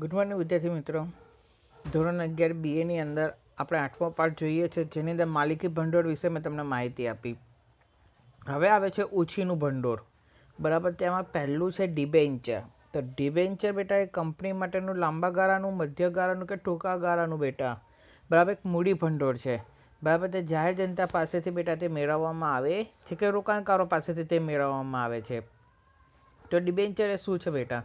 Good morning વિદ્યાર્થી મિત્રો. ધોરણ અગિયાર બીએની અંદર આપણે આઠમો પાઠ જોઈએ છે, જેની અંદર માલિકી ભંડોળ વિશે મેં તમને માહિતી આપી. હવે આવે છે ઓછીનું ભંડોળ. બરાબર તેમાં પહેલું છે ડિબેન્ચર તો ડિબેન્ચર બેટા એ કંપની માટેનું લાંબા ગાળાનું, મધ્ય ગાળાનું કે ટૂંકા ગાળાનું બેટા? બરાબર, એક મૂડી ભંડોળ છે. બરાબર, તે જાહેર જનતા પાસેથી બેટા તે મેળવવામાં આવે છે કે રોકાણકારો પાસેથી તે મેળવવામાં આવે છે? તો ડિબેન્ચર એ શું છે બેટા?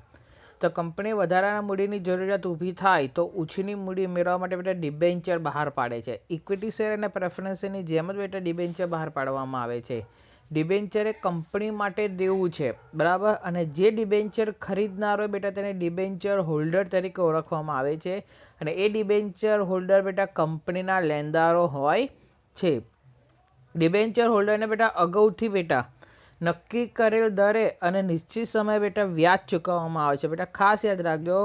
તો કંપની વધારાના મૂડીની જરૂરિયાત ઊભી થાય તો ઓછીની મૂડી મેળવવા માટે બેટા ડિબેન્ચર બહાર પાડે છે. ઇક્વિટી શેર અને પ્રેફરન્સની જેમ જ બેટા ડિબેન્ચર બહાર પાડવામાં આવે છે. ડિબેન્ચર એ કંપની માટે દેવું છે, બરાબર? અને જે ડિબેન્ચર ખરીદનાર હોય બેટા તેને ડિબેન્ચર હોલ્ડર તરીકે ઓળખવામાં આવે છે. અને એ ડિબેન્ચર હોલ્ડર બેટા કંપનીના લેનદારો હોય છે. ડિબેન્ચર હોલ્ડરને બેટા અગાઉથી બેટા નક્કી કરેલ દરે અને નિશ્ચિત સમયે બેટા વ્યાજ ચૂકવવામાં આવે છે. બેટા ખાસ યાદ રાખજો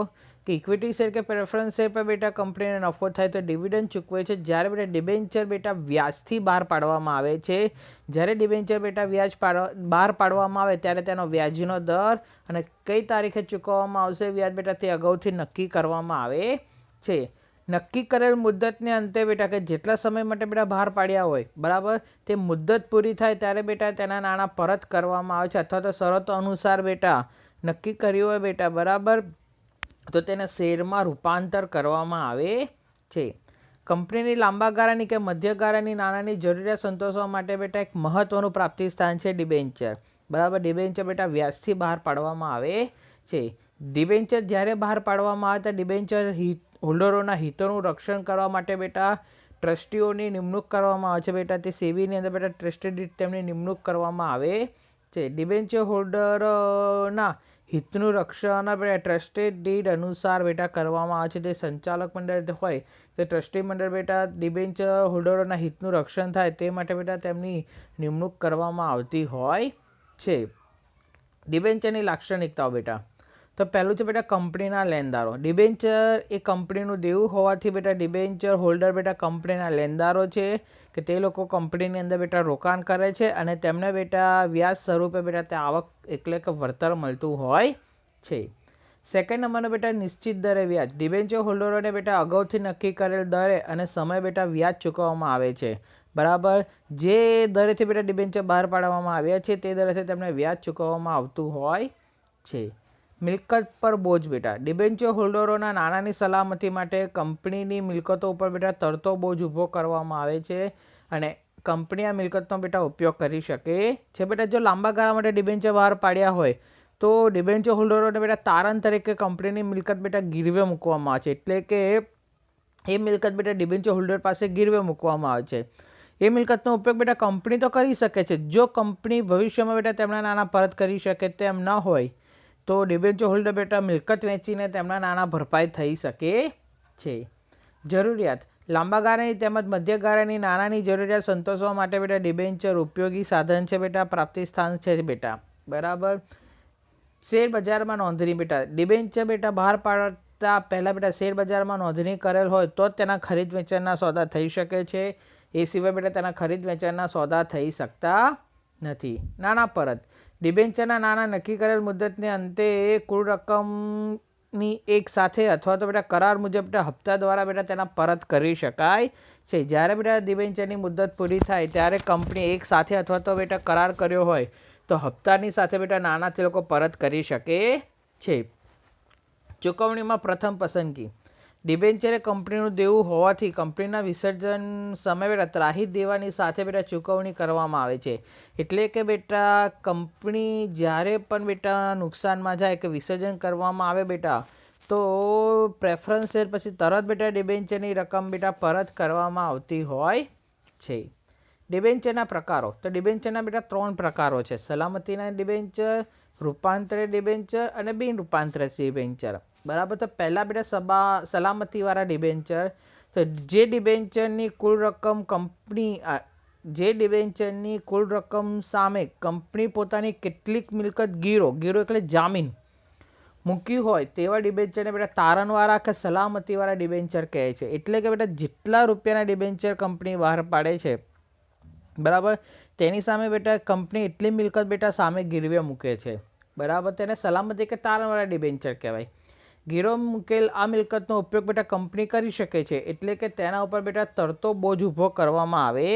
કે ઇક્વિટી શેર કે પ્રેફરન્સ શેર પર બેટા કંપનીને નફો થાય તો ડિવિડન્ડ ચૂકવે છે. જ્યારે બેટા ડિબેન્ચર બેટા વ્યાજથી બહાર પાડવામાં આવે છે. જ્યારે ડિબેન્ચર બેટા વ્યાજ પાડવા, બહાર પાડવામાં આવે ત્યારે તેનો વ્યાજનો દર અને કઈ તારીખે ચૂકવવામાં આવશે, વ્યાજ બેટા તે અગાઉથી નક્કી કરવામાં આવે છે. નક્કી કરેલ મુદ્દતને અંતે બેટા કે જેટલા સમય માટે બેટા બહાર પાડ્યા હોય, બરાબર? તે મુદ્દત પૂરી થાય ત્યારે બેટા તેના નાણાં પરત કરવામાં આવે છે. અથવા તો શરતો અનુસાર બેટા નક્કી કર્યું હોય બેટા, બરાબર? તો તેને શેરમાં રૂપાંતર કરવામાં આવે છે. કંપનીની લાંબા ગાળાની કે મધ્ય ગાળાની નાણાંની જરૂરિયાત સંતોષવા માટે બેટા એક મહત્ત્વનું પ્રાપ્તિ સ્થાન છે ડિબેન્ચર. બરાબર? ડિબેન્ચર બેટા વ્યાજથી બહાર પાડવામાં આવે છે. ડિબેન્ચર જ્યારે બહાર પાડવામાં આવતા ડિબેન્ચર હિત, હોલ્ડરોના હિતોનું રક્ષણ કરવા માટે બેટા ટ્રસ્ટીઓની નિમણૂક કરવામાં આવે છે. બેટા તે સેવીની અંદર બેટા ટ્રસ્ટી તેમની નિમણૂક કરવામાં આવે છે. ડિબેન્ચર હોલ્ડરના હિતનું રક્ષણ બેટા ટ્રસ્ટેડ ડીડ અનુસાર બેટા કરવામાં આવે છે. તે સંચાલક મંડળ હોય, તે ટ્રસ્ટી મંડળ બેટા ડિબેન્ચર હોલ્ડરોના હિતનું રક્ષણ થાય તે માટે બેટા તેમની નિમણૂક કરવામાં આવતી હોય છે. ડિબેન્ચરની લાક્ષણિકતાઓ બેટા. તો પહેલું છે બેટા કંપનીના લેનદારો ડિબેન્ચર એ કંપનીનું દેવું હોવાથી બેટા ડિબેન્ચર હોલ્ડર બેટા કંપનીના લેનદારો છે કે તે લોકો કંપનીની અંદર બેટા રોકાણ કરે છે અને તેમને બેટા વ્યાજ સ્વરૂપે બેટા તે આવક એટલે કે વળતર મળતું હોય છે. સેકન્ડ નંબરનો બેટા નિશ્ચિત દરે વ્યાજ. ડિબેન્ચર હોલ્ડરોને બેટા અગાઉથી નક્કી કરેલ દરે અને સમય બેટા વ્યાજ ચૂકવવામાં આવે છે. બરાબર? જે દરેથી બેટા ડિબેન્ચર બહાર પાડવામાં આવ્યા છે તે દરેથી તેમને વ્યાજ ચૂકવવામાં આવતું હોય છે. મિલકત પર બોજ બેટા. ડિબેન્ચર હોલ્ડરોના નાણાંની સલામતી માટે કંપનીની મિલકતો ઉપર બેટા તરતો બોજ ઊભો કરવામાં આવે છે અને કંપની આ મિલકતનો બેટા ઉપયોગ કરી શકે છે. બેટા, જો લાંબા ગાળા માટે ડિબેન્ચર બહાર પાડ્યા હોય, તો ડિબેન્ચર હોલ્ડરોને બેટા તારણ તરીકે કંપનીની મિલકત બેટા ગીરવે મૂકવામાં આવે છે. એટલે કે એ મિલકત બેટા ડિબેન્ચર હોલ્ડર પાસે ગીરવે મૂકવામાં આવે છે. એ મિલકતનો ઉપયોગ બેટા કંપની તો કરી શકે છે. જો કંપની ભવિષ્યમાં બેટા તેમના નાણાં પરત કરી શકે તેમ ન હોય તો ડિબેન્ચર હોલ્ડર બેટા મિલકત વેચીને તેમના નાણાં ભરપાઈ થઈ શકે છે. જરૂરિયાત. લાંબા ગાળાની તેમજ મધ્ય ગાળાની નાણાંની જરૂરિયાત સંતોષવા માટે બેટા ડિબેન્ચર ઉપયોગી સાધન છે બેટા પ્રાપ્તિ સ્થાન છે બેટા. બરાબર? શેર બજારમાં નોંધણી બેટા. ડિબેન્ચર બેટા બહાર પાડતા પહેલાં બેટા શેર બજારમાં નોંધણી કરેલ હોય તો જ તેના ખરીદ વેચાણના સોદા થઈ શકે છે. એ સિવાય બેટા તેના ખરીદ વેચાણના સોદા થઈ શકતા નથી. નાણાં પરત. ડિબેન્ચરના નાણાં નક્કી કરેલ મુદતને અંતે કુલ રકમની એક સાથે અથવા તો બેટા કરાર મુજબ બેટા હપ્તા દ્વારા બેટા તેના પરત કરી શકાય છે. જ્યારે બેટા ડિબેન્ચરની મુદત પૂરી થાય ત્યારે કંપની એક સાથે અથવા તો બેટા કરાર કર્યો હોય તો હપ્તાની સાથે બેટા નાણાં તે લોકો પરત કરી શકે છે. ચૂકવણીમાં પ્રથમ પસંદગી. ડિબેન્ચર કંપનીનું દેવું હોવાથી કંપનીના વિસર્જન સમય બેટા ત્રાહિત દેવાની સાથે બેટા ચૂકવણી કરવામાં આવે છે. એટલે કે બેટા, કંપની જ્યારે પણ બેટા નુકસાનમાં જાય કે વિસર્જન કરવામાં આવે બેટા, તો પ્રેફરન્સ શેર પછી તરત બેટા ડિબેન્ચરની રકમ બેટા પરત કરવામાં આવતી હોય છે. ડિબેન્ચરના પ્રકારો. તો ડિબેન્ચરના બેટા ત્રણ પ્રકારો છે. સલામતીના ડિબેન્ચર રૂપાંતરિત ડિબેન્ચર અને બિન રૂપાંતરિત ડિબેન્ચર. બરાબર? તો પહેલાં બેટા સબા, સલામતીવાળા ડિબેન્ચર તો જે ડિબેન્ચરની કુલ રકમ કંપની જે ડિબેન્ચરની કુલ રકમ સામે કંપની પોતાની કેટલીક મિલકત ગીરો ગીરો એટલે જામીન મૂકી હોય તેવા ડિબેન્ચરને બેટા તારણવાળા કે સલામતીવાળા ડિબેન્ચર કહે છે. એટલે કે બેટા જેટલા રૂપિયાના ડિબેન્ચર કંપની બહાર પાડે છે, બરાબર? તેની સામે બેટા કંપની એટલી મિલકત બેટા સામે ગીરવે મૂકે છે. બરાબર? તેને સલામતી કે તારણવાળા ડિબેન્ચર કહેવાય. ગીરો મૂકેલ આ મિલકતનો ઉપયોગ બેટા કંપની કરી શકે છે, એટલે કે તેના ઉપર બેટા તરતો બોજ ઊભો કરવામાં આવે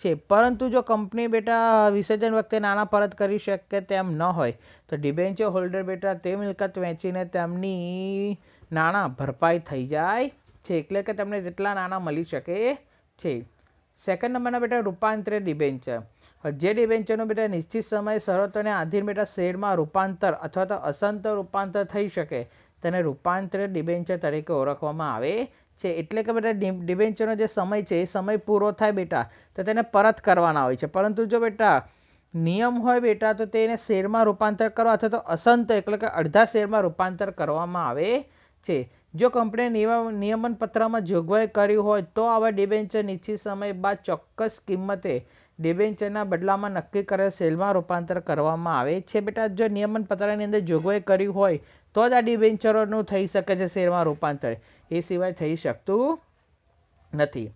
છે. પરંતુ જો કંપની બેટા વિસર્જન વખતે નાણાં પરત કરી શકે તેમ ન હોય, તો ડિબેન્ચર હોલ્ડર બેટા તે મિલકત વેચીને તેમની નાણાં ભરપાઈ થઈ જાય છે, એટલે કે તેમને જેટલા નાણાં મળી શકે છે. સેકન્ડ નંબરના બેટા રૂપાંતરે ડિબેન્ચર. જે ડિબેન્ચરનું બેટા નિશ્ચિત સમય શરતોને આધીન બેટા શેરમાં રૂપાંતર અથવા તો અસંતર રૂપાંતર થઈ શકે તેને રૂપાંતરિત ડિબેન્ચર તરીકે ઓળખવામાં આવે છે. એટલે કે બેટા ડિબેન્ચરનો જે સમય છે, એ સમય પૂરો થાય બેટા, તો તેને પરત કરવાના હોય છે. પરંતુ જો બેટા, નિયમ હોય બેટા, તો તેને શેરમાં રૂપાંતર કરવા અથવા તો અસંત એટલે કે અડધા શેરમાં રૂપાંતર કરવામાં આવે છે. જો કંપનીએ નિયમ નિયમન પત્રમાં જોગવાઈ કરી હોય, તો આવા ડિબેન્ચર નિશ્ચિત સમય બાદ ચોક્કસ કિંમતે ડિબેન્ચરના બદલામાં નક્કી કરેલ સેલમાં રૂપાંતર કરવામાં આવે છે બેટા. જો નિયમન પત્રની અંદર જોગવાઈ કરી હોય, તો જ આ ડિબેન્ચરોનું થઈ શકે છે શેરમાં રૂપાંતર. એ સિવાય થઈ શકતું નથી.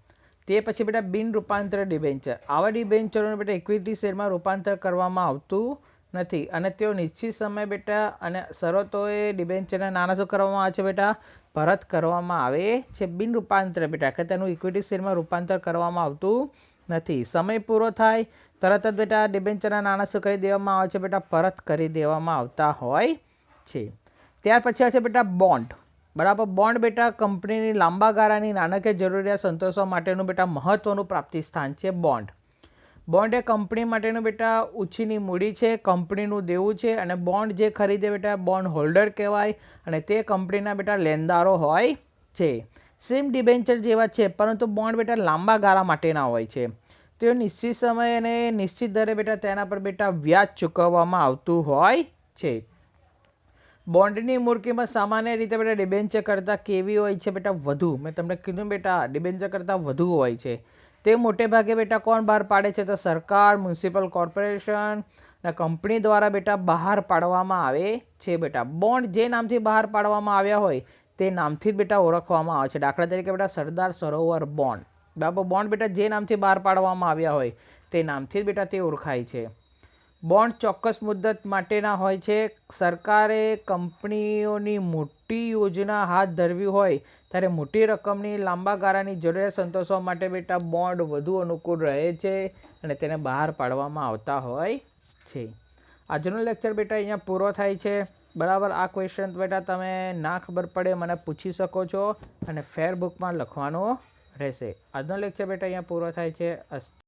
તે પછી બેટા બિન રૂપાંતર ડિબેન્ચર. આવા ડિબેન્ચરોને બેટા ઇક્વિટી શેરમાં રૂપાંતર કરવામાં આવતું નથી. અને તેઓ નિશ્ચિત સમય બેટા અને શરતોએ ડિબેન્ચરના નાણાં શું કરવામાં આવે છે બેટા? પરત કરવામાં આવે છે. બિન રૂપાંતર બેટા, કે તેનું ઇક્વિટી શેરમાં રૂપાંતર કરવામાં આવતું નથી. સમય પૂરો થાય, તરત જ બેટા ડિબેન્ચરના નાણાં શું કરી દેવામાં આવે છે, બેટા પરત કરી દેવામાં આવતા હોય છે. ત્યાર પછી આવે છે બેટા બોન્ડ. બરાબર, બોન્ડ બેટા કંપનીની લાંબા ગાળાની નાણાકીય જરૂરિયાત સંતોષવા માટેનું બેટા મહત્વનું પ્રાપ્તિ સ્થાન છે બોન્ડ. બોન્ડ એ કંપની માટેનું બેટા ઉછીની મૂડી છે, કંપનીનું દેવું છે અને બોન્ડ જે ખરીદે બેટા બોન્ડ હોલ્ડર કહેવાય અને તે કંપનીના બેટા લેનદારો હોય છે. સેમ ડિબેન્ચર જેવા છે, પરંતુ બોન્ડ બેટા લાંબા ગાળા માટેના હોય છે. તેઓ નિશ્ચિત સમય અને નિશ્ચિત દરે બેટા તેના પર બેટા વ્યાજ ચૂકવવામાં આવતું હોય છે. બોન્ડની મૂળ સામાન્ય રીતે બેટા ડિબેન્ચર કરતાં કેવી હોય છે બેટા? વધુ. મેં તમને કીધું બેટા ડિબેન્ચર કરતાં વધુ હોય છે. તે મોટે ભાગે બેટા કોણ બહાર પાડે છે? તો સરકાર મ્યુનિસિપલ કોર્પોરેશન અને કંપની દ્વારા બેટા બહાર પાડવામાં આવે છે બેટા. બોન્ડ જે નામથી બહાર પાડવામાં આવ્યા હોય તે નામથી જ બેટા ઓળખવામાં આવે છે. દાખલા તરીકે બેટા સરદાર સરોવર બોન્ડ. બરાબર બોન્ડ બેટા જે નામથી બહાર પાડવામાં આવ્યા હોય, તે નામથી જ બેટા તે ઓળખાય છે. બોન્ડ ચોક્કસ મુદ્દત માટેના હોય છે. સરકારે કંપનીઓની મોટી યોજના હાથ ધરવી હોય, ત્યારે મોટી રકમની લાંબા ગાળાની જરૂરિયાત સંતોષવા માટે બેટા બોન્ડ વધુ અનુકૂળ રહે છે અને તેને બહાર પાડવામાં આવતા હોય છે. આજનો લેક્ચર બેટા અહીંયા પૂરો થાય છે. બરાબર, આ ક્વેશ્ચન બેટા તમે ના ખબર પડે, મને પૂછી શકો છો અને ફેર બુકમાં લખવાનો રહેશે. આજનો લેક્ચર બેટા અહીંયા પૂરો થાય છે. અસ્તુ